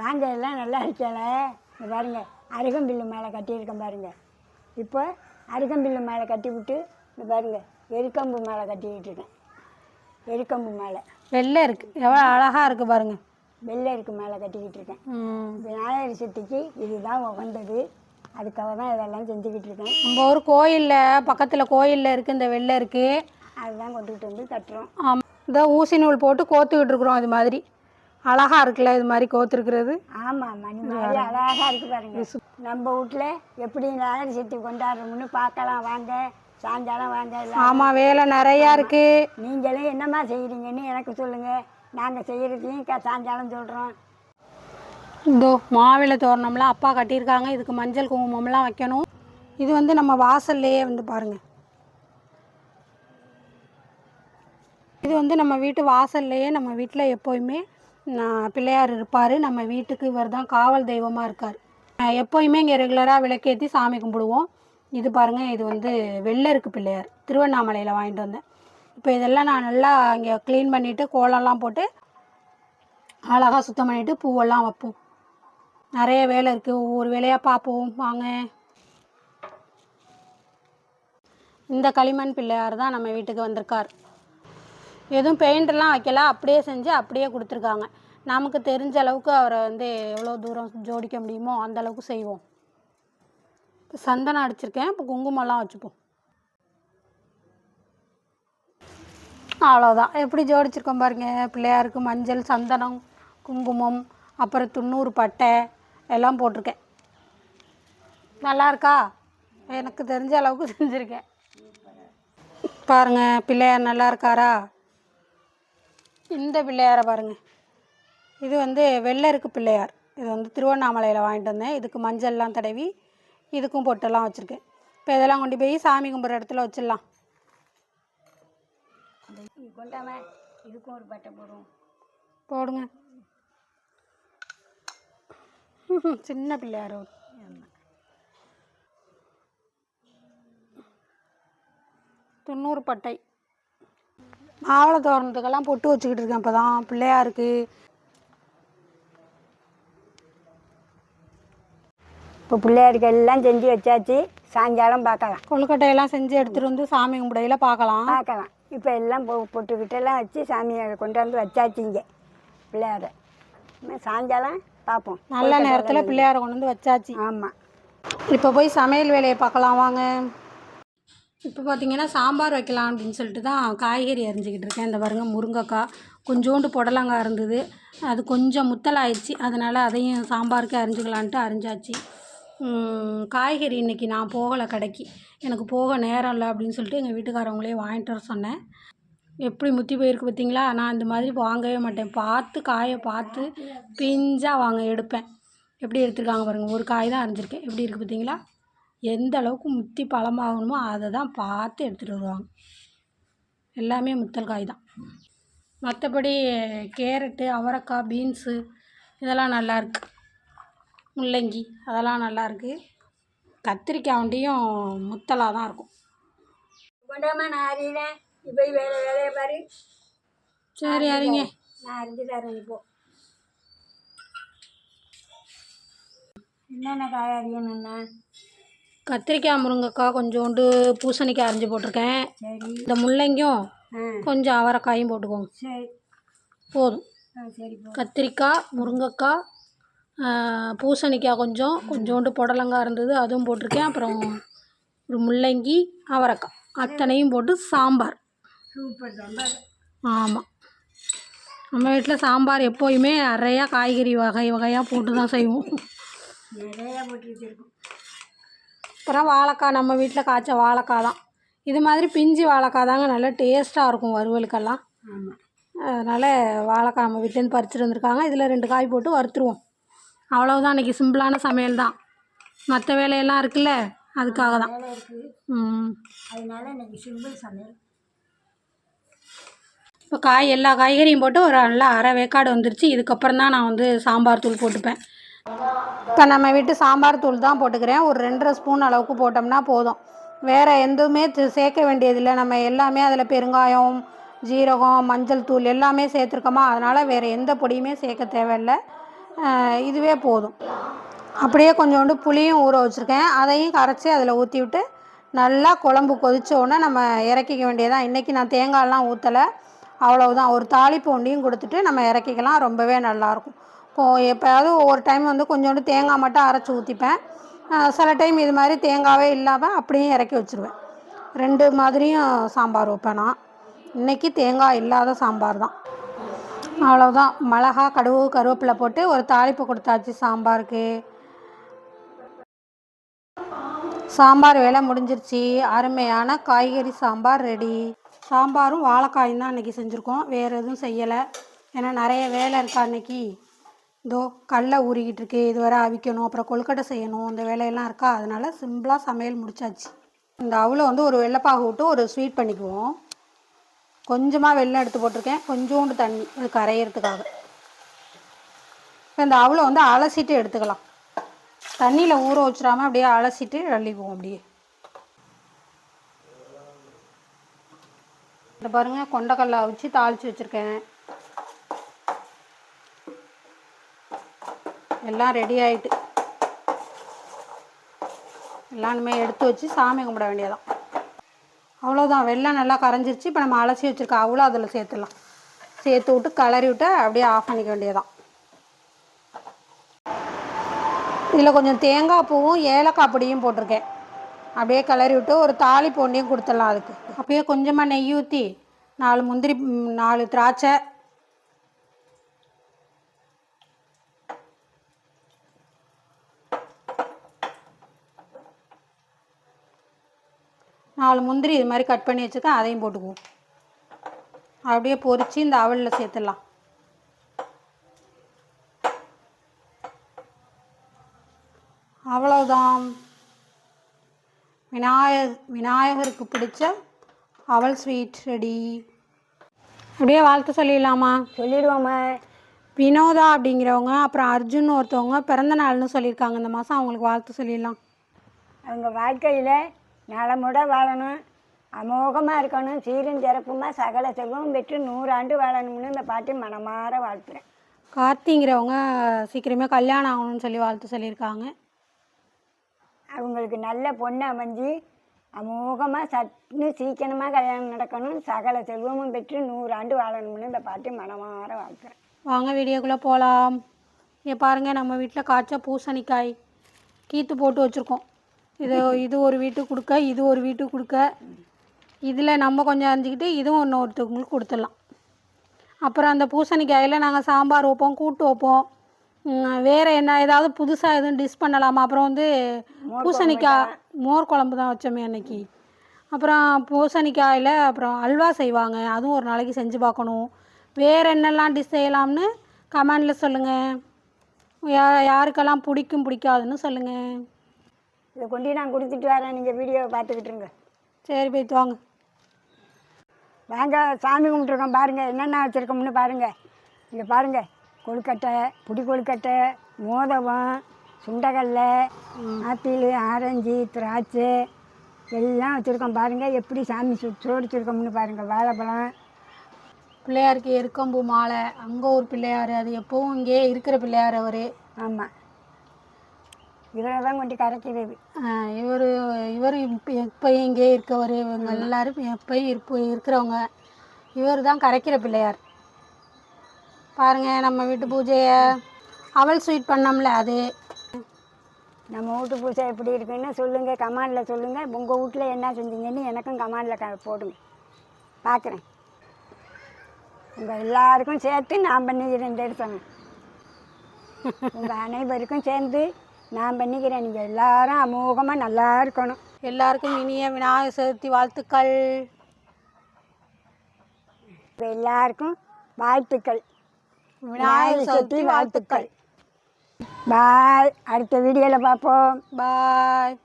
வாங்க எல்லாம் நல்லா இருக்கல. பாருங்க அருகம்பில்லு மேலே கட்டியிருக்கேன் பாருங்க. இப்போ அருகம்பில்லு மேலே கட்டி விட்டு இங்க பாருங்க எரிக்கம்பு மேலே கட்டிக்கிட்டு இருக்கேன் எரிக்கம்பு மேலே. வெள்ளை இருக்குது எவ்வளோ அழகாக இருக்குது பாருங்க. வெள்ளை இருக்கு மேலே கட்டிக்கிட்டு இருக்கேன். விநாயகர் சதுர்த்திக்கு இதுதான் உகந்தது. அதுக்காக தான் இதெல்லாம் செஞ்சுக்கிட்டு இருக்கேன் நம்ம ஊர் கோயிலில் பக்கத்தில் கோயிலில் இருக்குது இந்த வெள்ளை இருக்குது அதுதான் கொண்டுகிட்டு வந்து கட்டுறோம். ஆமாம் இந்த ஊசி நூல் போட்டு கோத்துக்கிட்டு இருக்கிறோம் இது மாதிரி. அழகாக இருக்குல்ல இது மாதிரி கோத்துருக்கிறது? ஆமாம் மணி மாதிரி அழகாக இருக்கு பாருங்க. நம்ம வீட்டில் எப்படி விநாயகர் சதுர்த்தி கொண்டாடுறோம்னு பார்க்கலாம். வாங்க சாயங்காலம் வாங்க. எல்லாம் ஆமாம் வேலை நிறையா இருக்குது நீங்களும் என்னம்மா செய்கிறீங்கன்னு எனக்கு சொல்லுங்கள் நாங்கள் செய்கிறதையும் க சாயங்காலம் சொல்கிறோம் இதோ மாவிளை தோரணம்லாம் அப்பா கட்டியிருக்காங்க. இதுக்கு மஞ்சள் குங்குமம்லாம் வைக்கணும். இது வந்து நம்ம வாசல்லையே வந்து பாருங்க. இது வந்து நம்ம வீட்டு வாசல்லையே நம்ம வீட்டில் எப்போயுமே நான் பிள்ளையார் இருப்பார். நம்ம வீட்டுக்கு இவர் தான் காவல் தெய்வமாக இருக்கார். எப்போயுமே இங்கே ரெகுலராக விளக்கேற்றி சாமி கும்பிடுவோம். இது பாருங்கள் இது வந்து வெள்ளருக்கு பிள்ளையார். திருவண்ணாமலையில் வாங்கிட்டு வந்தேன். இப்போ இதெல்லாம் நான் நல்லா இங்கே க்ளீன் பண்ணிவிட்டு கோலம்லாம் போட்டு அழகாக சுத்தம் பண்ணிவிட்டு பூவெல்லாம் வைப்போம். நிறைய வேலை இருக்குது ஒவ்வொரு வேலையாக பார்ப்போம். வாங்க. இந்த களிமண் பிள்ளையார் தான் நம்ம வீட்டுக்கு வந்திருக்கார். எதுவும் பெயிண்டெல்லாம் வைக்கல அப்படியே செஞ்சு அப்படியே கொடுத்துருக்காங்க. நமக்கு தெரிஞ்ச அளவுக்கு அவரை வந்து எவ்வளோ தூரம் ஜோடிக்க முடியுமோ அந்த அளவுக்கு செய்வோம். இப்போ சந்தனம் அடிச்சிருக்கேன். இப்போ குங்குமம்லாம் வச்சுப்போம். அவ்வளோதான் எப்படி ஜோடிச்சிருக்கோம் பாருங்க. பிள்ளையாருக்கு மஞ்சள் சந்தனம் குங்குமம் அப்புறம் துண்ணூறு பட்டை எல்லாம் போட்டிருக்கேன். நல்லா இருக்கா? எனக்கு தெரிஞ்ச அளவுக்கு செஞ்சுருக்கேன். பாருங்கள் பிள்ளையார் நல்லா இருக்காரா? இந்த பிள்ளையாரை பாருங்க. இது வந்து வெள்ளருக்கு பிள்ளையார். இது வந்து திருவண்ணாமலையில் வாங்கிட்டு வந்தேன். இதுக்கு மஞ்சள்லாம் தடவி இதுக்கும் பொட்டெல்லாம் வச்சுருக்கேன். இப்போ இதெல்லாம் கொண்டு போய் சாமி கும்பிட்ற இடத்துல வச்சிடலாம். கொண்டாம இதுக்கும் ஒரு பட்டை போடுவோம். போடுங்க. சின்ன பிள்ளையார் ஒரு. தொண்ணூறு பட்டை. மாவளை தோரணத்துக்கெல்லாம் பொட்டு வச்சுக்கிட்டு இருக்கேன் இப்போ தான் பிள்ளையாருக்கு. இப்போ பிள்ளையாருக்கு எல்லாம் செஞ்சு வச்சாச்சு. சாயங்காலம் பார்க்கலாம். கொழுக்கட்டையெல்லாம் செஞ்சு எடுத்துகிட்டு வந்து சாமி கும்பிடையில பார்க்கலாம். பார்க்கலாம். இப்போ எல்லாம் பொ பொட்டுக்கிட்டெல்லாம் வச்சு சாமியை கொண்டாந்து வச்சாச்சு இங்கே. பிள்ளையார. சாயங்காலம் பார்ப்போம். நல்ல நேரத்தில் பிள்ளையாரை கொண்டு வந்து வச்சாச்சு. ஆமாம் இப்போ போய் சமையல் வேலையை பார்க்கலாம் வாங்க. இப்போ பார்த்தீங்கன்னா சாம்பார் வைக்கலாம் அப்படின்னு சொல்லிட்டு தான் காய்கறி அரிஞ்சிக்கிட்டு இருக்கேன். இந்த பாருங்கள் முருங்கைக்காய் கொஞ்சோண்டு புடலங்காய் இருந்தது. அது கொஞ்சம் முத்தலாயிடுச்சு. அதனால் அதையும் சாம்பாருக்கு அரிஞ்சுக்கலான்ட்டு அரிஞ்சாச்சு. காய்கறி இன்றைக்கி நான் போகலை கடைக்கு. எனக்கு போக நேரம் இல்லை அப்படின்னு சொல்லிட்டு எங்கள் வீட்டுக்காரவங்களே வாங்கிட்டு வர சொன்னேன். எப்படி முத்தி போயிருக்கு பார்த்தீங்களா? நான் இந்த மாதிரி வாங்கவே மாட்டேன். பார்த்து காயை பார்த்து பிஞ்சாக வாங்க எடுப்பேன். எப்படி எடுத்துருக்காங்க பாருங்கள் ஒரு காய் தான் அரிஞ்சிருக்கேன். எப்படி இருக்குது பார்த்தீங்களா? எந்த அளவுக்கு முத்தி பழமாகணுமோ அதை தான் பார்த்து எடுத்துகிட்டு வருவாங்க. எல்லாமே முத்தல் காய் தான். மற்றபடி கேரட்டு அவரைக்காய் பீன்ஸு இதெல்லாம் நல்லா இருக்கு. முள்ளங்கி அதெல்லாம் நல்லா இருக்கு. கத்திரிக்காய் வண்டியும் முத்தலாக தான் இருக்கும். கொண்டாமா நான் வேலை வேலையை பாரு. சரி அறிங்க நான் அறிஞ்சு தரேன் இப்போ. என்னென்ன காய் அறியணுண்ணா கத்திரிக்காய் முருங்கைக்காய் கொஞ்சோண்டு பூசணிக்காய் அரிஞ்சு போட்டிருக்கேன். சரி. இந்த முள்ளங்கியும் ஆ. கொஞ்சம் அவரைக்காயும் போட்டுக்கோங்க. சரி. போதும். ஆ சரி போ. கத்திரிக்காய் முருங்கைக்காய் ஆ, பூசணிக்காய் கொஞ்சம் கொஞ்சோண்டு புடலங்காய் இருந்தது அதுவும் போட்டிருக்கேன். அப்புறம் ஒரு முள்ளங்கி அவரைக்காய். அத்தனையும் போட்டு சாம்பார். சூப்பர் சாம்பார். ஆமாம் நம்ம வீட்டில் சாம்பார் எப்போயுமே நிறையா காய்கறி வகை வகையாக போட்டு தான் செய்வோம். நிறையா போட்டு வச்சுருக்கோம். அப்புறம் வாழைக்காய் நம்ம வீட்டில் காய்ச்ச வாழைக்காய் தான். இது மாதிரி பிஞ்சு வாழைக்காய் தாங்க நல்லா டேஸ்ட்டாக இருக்கும் வறுவலுக்கெல்லாம். அதனால் வாழைக்காய் நம்ம வீட்டிலேருந்து பறிச்சுட்டு வந்திருக்காங்க. இதில் ரெண்டு காய் போட்டு வறுத்துருவோம். அவ்வளவுதான் இன்றைக்கி சிம்பிளான சமையல் தான். மற்ற வேலையெல்லாம் இருக்குல்ல அதுக்காக தான். அதனால இன்னைக்கு சிம்பிள் சமையல். இப்போ காய் எல்லா காய்கறியும் போட்டு ஒரு நல்லா அரை வேக்காடு வந்துருச்சு. இதுக்கப்புறம் தான் நான் வந்து சாம்பார் தூள் போட்டுப்பேன். இப்போ நம்ம வீட்டு சாம்பார் தூள் தான் போட்டுக்கிறேன். ஒரு ரெண்டரை ஸ்பூன் அளவுக்கு போட்டோம்னா போதும். வேறு எதுவுமே சேர்க்க வேண்டியதில்லை. நம்ம எல்லாமே அதில் பெருங்காயம் ஜீரகம் மஞ்சள் தூள் எல்லாமே சேர்த்துருக்கோமா? அதனால் வேறு எந்த பொடியுமே சேர்க்க தேவையில்லை. இதுவே போதும். அப்படியே கொஞ்சோண்டு புளியும் ஊற வச்சுருக்கேன். அதையும் கரைச்சி அதில் ஊற்றி விட்டு நல்லா குழம்பு கொதிச்ச நம்ம இறக்கிக்க வேண்டியதான் இன்றைக்கி நான் தேங்காயெல்லாம் ஊற்றலை அவ்வளவுதான். ஒரு தாளிப்பு ஒண்டியும் கொடுத்துட்டு நம்ம இறக்கிக்கலாம். ரொம்பவே நல்லாயிருக்கும் இப்போது எப்போயாவது ஒவ்வொரு டைம் வந்து கொஞ்சோண்டு தேங்காய் மட்டும் அரைச்சி ஊற்றிப்பேன் சில டைம் இது மாதிரி தேங்காவே இல்லாமல் அப்படியே இறக்கி வச்சுருவேன். ரெண்டு மாதிரியும் சாம்பார் வைப்பேன் நான். இன்றைக்கி தேங்காய் இல்லாத சாம்பார் தான். அவ்வளோதான் மிளகா கடுகு கருவேப்பிலை போட்டு ஒரு தாளிப்பு கொடுத்தாச்சு சாம்பாருக்கு. சாம்பார் வேலை முடிஞ்சிருச்சு. அருமையான காய்கறி சாம்பார் ரெடி சாம்பாரும் வாழைக்காயும் தான் அன்றைக்கி செஞ்சுருக்கோம். வேறு எதுவும் செய்யலை. ஏன்னா நிறைய வேலை இருக்கா அன்றைக்கி இதோ கல்லை ஊறிக்கிட்டு இருக்கு இது வரை அவிக்கணும் அப்புறம் கொழுக்கட்டை செய்யணும் இந்த வேலையெல்லாம் இருக்கா? அதனால சிம்பிளாக சமையல் முடிச்சாச்சு. இந்த அவளை வந்து ஒரு வெள்ளைப்பாகு விட்டு ஒரு ஸ்வீட் பண்ணிக்குவோம். கொஞ்சமாக வெள்ளம் எடுத்து போட்டிருக்கேன். கொஞ்சோண்டு தண்ணி அது கரையிறதுக்காக. இப்போ இந்த அவளை வந்து அலசிட்டு எடுத்துக்கலாம். தண்ணியில் ஊற வச்சிடாம அப்படியே அலசிட்டு அள்ளிக்குவோம் அப்படியே. இந்த பாருங்கள் கொண்டக்கடலை அவிச்சு தாளித்து வச்சுருக்கேன். எல்லாம் ரெடி ஆயிட்டு. எல்லாமே எடுத்து வச்சு சாமி கும்பிட வேண்டியதான் அவ்வளோதான் வெள்ளம் நல்லா கரைஞ்சிருச்சு. இப்போ நம்ம அலசி வச்சுருக்க அவ்வளோ அதில் சேர்த்துடலாம். சேர்த்து விட்டு கலரி விட்டு அப்படியே ஆஃப் பண்ணிக்க வேண்டியதான் இதில் கொஞ்சம் தேங்காய் பூவும் ஏலக்காய் பொடியும் போட்டிருக்கேன். அப்படியே கலரி விட்டு ஒரு தாலி பொண்டியும் கொடுத்துடலாம் அதுக்கு. அப்படியே கொஞ்சமாக நெய் ஊற்றி நாலு முந்திரி நாலு திராட்சை நாலு முந்திரி இது மாதிரி கட் பண்ணி வச்சுருக்கேன் அதையும் போட்டுக்குவோம். அப்படியே பொரித்து இந்த அவலில் சேர்த்துடலாம். அவ்வளோதான் விநாயகர் விநாயகருக்கு பிடிச்ச அவல் ஸ்வீட் ரெடி அப்படியே வாழ்த்து சொல்லிடலாமா? சொல்லிடுவோம்மா. வினோதா அப்படிங்கிறவங்க அப்புறம் அர்ஜுன் ஒருத்தவங்க பிறந்த நாள்னு சொல்லியிருக்காங்க இந்த மாதம் அவங்களுக்கு வாழ்த்து சொல்லிடலாம். அவங்க வாழ்க்கையில் நலமுட வாழணும். அமோகமாக இருக்கணும். சீரும் சிறப்புமா சகல செல்வம் பெற்று நூறாண்டு வாழணும்னு இந்த பாட்டி மனமாற வாழ்த்துறேன். கார்த்திங்கிறவங்க சீக்கிரமே கல்யாணம் ஆகணும்னு சொல்லி வாழ்த்து சொல்லியிருக்காங்க. அவங்களுக்கு நல்ல பொண்ணு அமைஞ்சு அமோகமாக சட்னு சீக்கிரமாக கல்யாணம் நடக்கணும். சகல செல்வமும் பெற்று நூறாண்டு வாழணும்னு இந்த பாட்டி மனமாற வாழ்த்துறேன். வாங்க வீடியோக்குள்ளே போகலாம் இங்கே பாருங்கள் நம்ம வீட்டில் காய்ச்ச பூசணிக்காய் கீத்து போட்டு வச்சுருக்கோம். இது இது ஒரு வீட்டுக்கு கொடுக்க இது ஒரு வீட்டுக்கு கொடுக்க. இதில் நம்ம கொஞ்சம் அரிஞ்சிக்கிட்டு இதுவும் இன்னொருத்தவங்களுக்கு கொடுத்துடலாம். அப்புறம் அந்த பூசணிக்காயில் நாங்கள் சாம்பார் வைப்போம் கூட்டு வைப்போம். வேறு என்ன ஏதாவது புதுசாக எதுவும் டிஷ் பண்ணலாமா? அப்புறம் வந்து பூசணிக்காய் மோர் குழம்பு தான் வச்சோமே அன்னைக்கு. அப்புறம் பூசணிக்காயில் அப்புறம் அல்வா செய்வாங்க. அதுவும் ஒரு நாளைக்கு செஞ்சு பார்க்கணும். வேறு என்னெல்லாம் டிஷ் செய்யலாம்னு கமெண்டில் சொல்லுங்கள் யா யாருக்கெல்லாம் பிடிக்கும் பிடிக்காதுன்னு சொல்லுங்கள் இதை கொண்டு நான் கொடுத்துட்டு வரேன். நீங்கள் வீடியோவை பார்த்துக்கிட்டு இருங்க. சரி போய்த்து வாங்க வாங்க சாமி கும்பிட்ருக்கோம் பாருங்கள் என்னென்ன வச்சுருக்கோம்னு பாருங்கள் இங்கே பாருங்கள் கொழுக்கட்டை புடி கொழுக்கட்டை மோதகம் சுண்டக்கடலை ஆப்பிள் ஆரஞ்சு திராட்சை எல்லாம் வச்சுருக்கோம் பாருங்கள் எப்படி சாமி சு சோடிச்சிருக்கோம்னு பாருங்கள் வாழைப்பழம். பிள்ளையாருக்கு எருக்கம்பூ மாலை. அங்கே ஒரு பிள்ளையார் அது எப்போவும் இங்கேயே இருக்கிற பிள்ளையார் அவர். ஆமாம் இவரை தான் கொண்டு கரைக்கிறது இவர் இவர் இப்போ எப்பயும் இங்கேயே இருக்கவர் இவங்க எல்லாரும் எப்பயும் இருப்பு இருக்கிறவங்க இவர் தான் கரைக்கிற பிள்ளையார். பாருங்கள் நம்ம வீட்டு பூஜையை அவல் ஸ்வீட் பண்ணோம்ல அது. நம்ம வீட்டு பூஜை எப்படி இருக்குன்னு சொல்லுங்கள் கமாண்டில் சொல்லுங்கள் உங்கள் வீட்டில் என்ன செஞ்சீங்கன்னு எனக்கும் கமாண்டில் க போடுங்க. பார்க்குறேன் உங்கள் எல்லாருக்கும் சேர்த்து நான் பண்ணிக்கிறேன் எடுத்தோங்க உங்கள் அனைவருக்கும் சேர்ந்து நான் பண்ணிக்கிறேன். நீங்கள் எல்லாரும் அமோகமாக நல்லா இருக்கணும். எல்லாருக்கும் இனிய விநாயகர் சதுர்த்தி வாழ்த்துக்கள் எல்லாருக்கும் வாழ்த்துக்கள். விநாயகர் சதுர்த்தி வாழ்த்துக்கள். பாய். அடுத்த வீடியோவில் பார்ப்போம் பாய்.